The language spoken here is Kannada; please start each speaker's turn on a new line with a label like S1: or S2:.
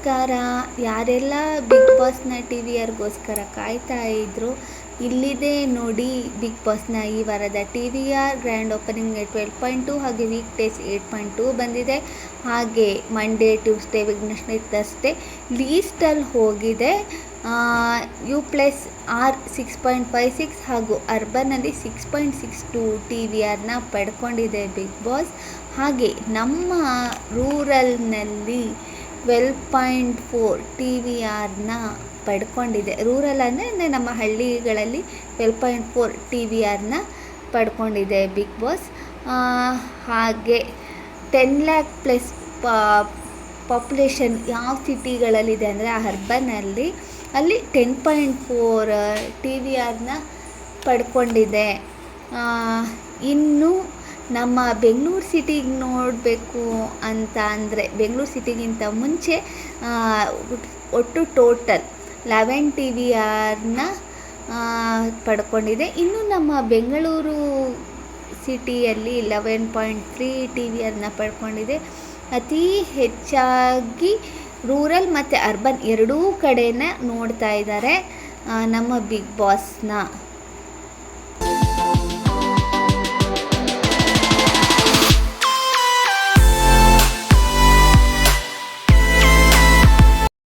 S1: ನಮಸ್ಕಾರ. ಯಾರೆಲ್ಲ ಬಿಗ್ ಬಾಸ್ನ ಟಿ ವಿಯರ್ಗೋಸ್ಕರ ಕಾಯ್ತಾ ಇದ್ರು, ಇಲ್ಲಿದೆ ನೋಡಿ ಬಿಗ್ ಬಾಸ್ನ ಈ ವಾರದ T V R grand opening twelve point two ಹಾಗೆ week days eight point two ಬಂದಿದೆ. ಹಾಗೆ ಮಂಡೇ ಟ್ಯೂಸ್ಡೇ ವೆಗ್ನೆಸ್ಡೇ ತರ್ಸ್ಡೇ ಲೀಸ್ಟಲ್ಲಿ ಹೋಗಿದೆ. U plus R six point five six ಹಾಗೂ ಅರ್ಬನಲ್ಲಿ six point six two T V ಆರ್ನ ಪಡ್ಕೊಂಡಿದೆ ಬಿಗ್ ಬಾಸ್ ಹಾಗೆ ನಮ್ಮ ರೂರಲ್ನಲ್ಲಿ twelve point four T V ಆರ್ನ ಪಡ್ಕೊಂಡಿದೆ. ರೂರಲ್ ಅಂದರೆ ನಮ್ಮ ಹಳ್ಳಿಗಳಲ್ಲಿ twelve point four T V ಆರ್ನ ಪಡ್ಕೊಂಡಿದೆ ಬಿಗ್ ಬಾಸ್ ಹಾಗೆ ಟೆನ್ ಲ್ಯಾಕ್ ಪ್ಲಸ್ ಪಾಪ್ಯುಲೇಷನ್ ಯಾವ ಸಿಟಿಗಳಲ್ಲಿದೆ ಅಂದರೆ ಅರ್ಬನಲ್ಲಿ ಅಲ್ಲಿ ten point four T V ಆರ್ನ ಪಡ್ಕೊಂಡಿದೆ. ಇನ್ನು ನಮ್ಮ ಬೆಂಗಳೂರು ಸಿಟಿಗೆ ನೋಡಬೇಕು ಅಂತ ಅಂದರೆ ಬೆಂಗಳೂರು ಸಿಟಿಗಿಂತ ಮುಂಚೆ ಒಟ್ಟು ಟೋಟಲ್ ಲೆವೆನ್ ಟಿ ವಿ ಆರ್ನ ಪಡ್ಕೊಂಡಿದೆ. ಇನ್ನು ನಮ್ಮ ಬೆಂಗಳೂರು ಸಿಟಿಯಲ್ಲಿ eleven point three T V ಆರ್ನ ಪಡ್ಕೊಂಡಿದೆ. ಅತಿ ಹೆಚ್ಚಾಗಿ ರೂರಲ್ ಮತ್ತು ಅರ್ಬನ್ ಎರಡೂ ಕಡೆನ ನೋಡ್ತಾ ಇದ್ದಾರೆ ನಮ್ಮ ಬಿಗ್ ಬಾಸ್ನ